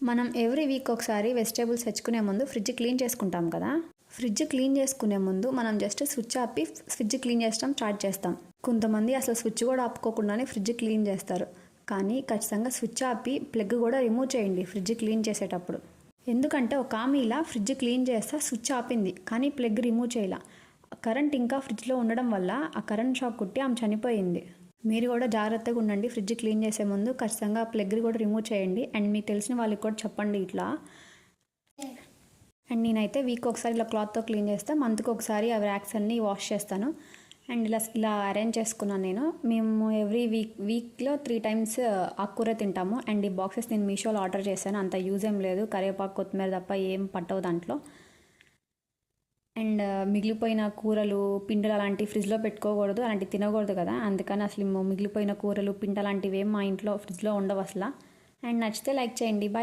మనం every week ఒకసారి vegetables తెచ్చుకునే ముందు ఫ్రిడ్జ్ క్లీన్ చేసుకుంటాం కదా? ఫ్రిడ్జ్ క్లీన్ చేసుకునే ముందు మనం జస్ట్ స్విచ్ ఆపి ఫ్రిడ్జ్ క్లీన్ చేసడం స్టార్ట్ చేస్తాం. కొంతమంది అసలు స్విచ్ కూడా ఆపుకోకుండానే ఫ్రిడ్జ్ క్లీన్ చేస్తారు. కానీ ఖచ్చితంగా స్విచ్ ఆపి ప్లగ్ కూడా రిమూవ్ చేయండి ఫ్రిడ్జ్ క్లీన్ చేసేటప్పుడు. ఎందుకంటే ఒక ఆమె ఇలా ఫ్రిడ్జ్ క్లీన్ చేస్తా స్విచ్ ఆపింది కానీ ప్లగ్ రిమూవ్ చేయాల. కరెంట్ ఇంకా ఫ్రిడ్జ్లో ఉండడం వల్ల ఆ కరెంట్ షాక్ కుట్టి ఆమె చనిపోయింది. మీరు కూడా జాగ్రత్తగా ఉండండి. ఫ్రిడ్జ్ క్లీన్ చేసే ముందు ఖచ్చితంగా ప్లగ్ కూడా రిమూవ్ చేయండి. అండ్ మీకు తెలిసిన వాళ్ళకి కూడా చెప్పండి ఇట్లా. అండ్ నేనైతే వీక్ ఒకసారి ఇలా క్లాత్తో క్లీన్ చేస్తాను మంత్కి ఒకసారి ఆ ర్యాక్స్ అన్నీ వాష్ చేస్తాను. అండ్ ఇలా ఇలా అరేంజ్ చేసుకున్నాను నేను. మేము ఎవ్రీ వీక్ వీక్లో త్రీ టైమ్స్ ఆకుకూర తింటాము. అండ్ ఈ బాక్సెస్ నేను మీషోలో ఆర్డర్ చేశాను. అంత యూజ్ ఏం లేదు. కరివేపాకు కొత్తిమీర తప్ప ఏం పట్టవు దాంట్లో. అండ్ మిగిలిపోయిన కూరలు పిండలు అలాంటివి ఫ్రిడ్జ్లో పెట్టుకోకూడదు అలాంటివి తినకూడదు కదా. అందుకని అసలు మిగిలిపోయిన కూరలు పిండి అలాంటివి ఏం మా ఇంట్లో ఫ్రిడ్జ్లో ఉండవు అసలు. అండ్ నచ్చితే లైక్ చేయండి. బాయ్